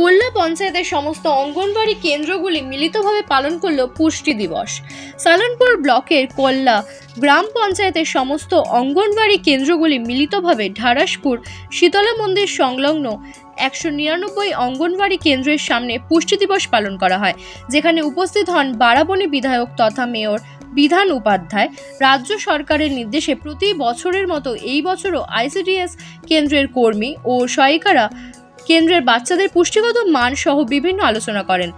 কোল্লা পঞ্চায়েতের সমস্ত অঙ্গনবাড়ি কেন্দ্রগুলি মিলিতভাবে পালন করল পুষ্টি দিবস। সালানপুর ব্লকের কোল্লা গ্রাম পঞ্চায়েতের সমস্ত অঙ্গনবাড়ি কেন্দ্রগুলি মিলিতভাবে ঢারাসপুর শীতলা মন্দির সংলগ্ন একশো নিরানব্বই অঙ্গনবাড়ি কেন্দ্রের সামনে পুষ্টি দিবস পালন করা হয়, যেখানে উপস্থিত হন বারাবণী বিধায়ক তথা মেয়র বিধান উপাধ্যায়। রাজ্য সরকারের নির্দেশে প্রতি বছরের মতো এই বছরও আইসিডিএস কেন্দ্রের কর্মী ও সহায়িকারা কেন্দ্রের বাচ্চাদের পুষ্টিগত মান সহ বিভিন্ন আলোচনা করেন।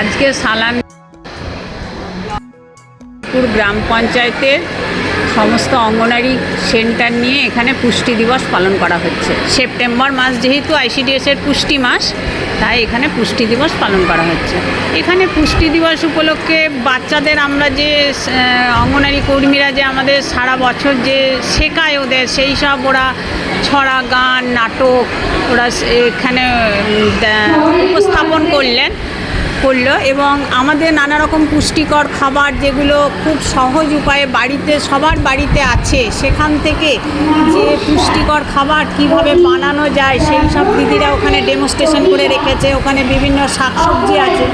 আজকে সালানপুর গ্রাম পঞ্চায়েতের সমস্ত অঙ্গনারী সেন্টার নিয়ে এখানে পুষ্টি দিবস পালন করা হচ্ছে। সেপ্টেম্বর মাস যেহেতু আইসিডিএসের পুষ্টি মাস তাই এখানে পুষ্টি দিবস পালন করা হচ্ছে। এখানে পুষ্টি দিবস উপলক্ষে বাচ্চাদের আমরা যে অঙ্গনারী কর্মীরা যে আমাদের সারা বছর যে শেখায় ওদের, সেই সব ওরা ছড়া, গান, নাটক ওরা এখানে উপস্থাপন করলেন। করল এবং আমাদের নানা রকম পুষ্টিকর খাবার যেগুলো খুব সহজ উপায়ে বাড়িতে, সবার বাড়িতে আছে, সেখান থেকে যে পুষ্টিকর খাবার কীভাবে বানানো যায়, সেই সব দিদিরা ওখানে ডেমোস্ট্রেশন করে রেখেছে। ওখানে বিভিন্ন শাকসবজি আছে।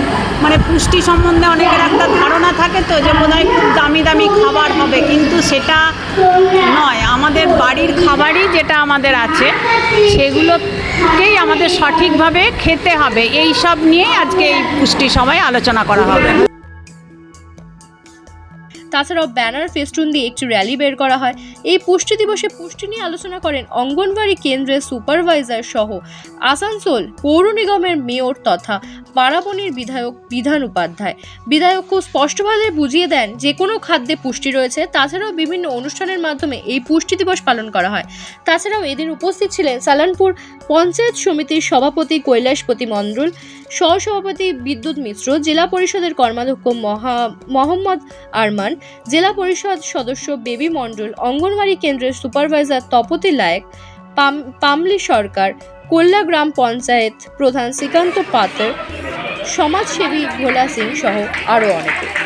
মানে পুষ্টি সম্বন্ধে অনেকের একটা ধারণা থাকে তো যে বোধহয় খুব দামি দামি খাবার হবে। কিন্তু সেটা নয়। আমাদের বাড়ির খাবারই যেটা আমাদের আছে, সেগুলোকেই আমাদের সঠিকভাবে খেতে হবে। এই সব নিয়েই আজকে এই পুষ্টি সময় আলোচনা করা হবে। তাছাড়াও ব্যানার ফেস্টুন দিয়ে একটি র্যালি বের করা হয়। এই পুষ্টি দিবসে পুষ্টি নিয়ে আলোচনা করেন অঙ্গনবাড়ি কেন্দ্রের সুপারভাইজার সহ আসানসোল পৌর নিগমের মেয়র তথা বারাবণীর বিধায়ক বিধান উপাধ্যায়। বিধায়ক খুব স্পষ্টভাবে বুঝিয়ে দেন যে কোনো খাদ্যে পুষ্টি রয়েছে, তাছাড়াও বিভিন্ন অনুষ্ঠানের মাধ্যমে এই পুষ্টি দিবস পালন করা হয়। তাছাড়াও এদিন উপস্থিত ছিলেন সালানপুর পঞ্চায়েত সমিতির সভাপতি কৈলাসপতি মণ্ডল সহসভাপতি বিদ্যুৎ মিশ্র জেলা পরিষদের কর্মাধ্যক্ষ মহা, মোহাম্মদ আরমান, জেলা পরিষদ সদস্য বেবি মণ্ডল, অঙ্গনওয়াড়ি কেন্দ্রের সুপারভাইজার তপতি লায়ক, পাম, পামলি সরকার, কোল্লা গ্রাম পঞ্চায়েত প্রধান শ্রীকান্ত পাত্র, সমাজসেবী ভোলা সিং সহ আরও অনেকে।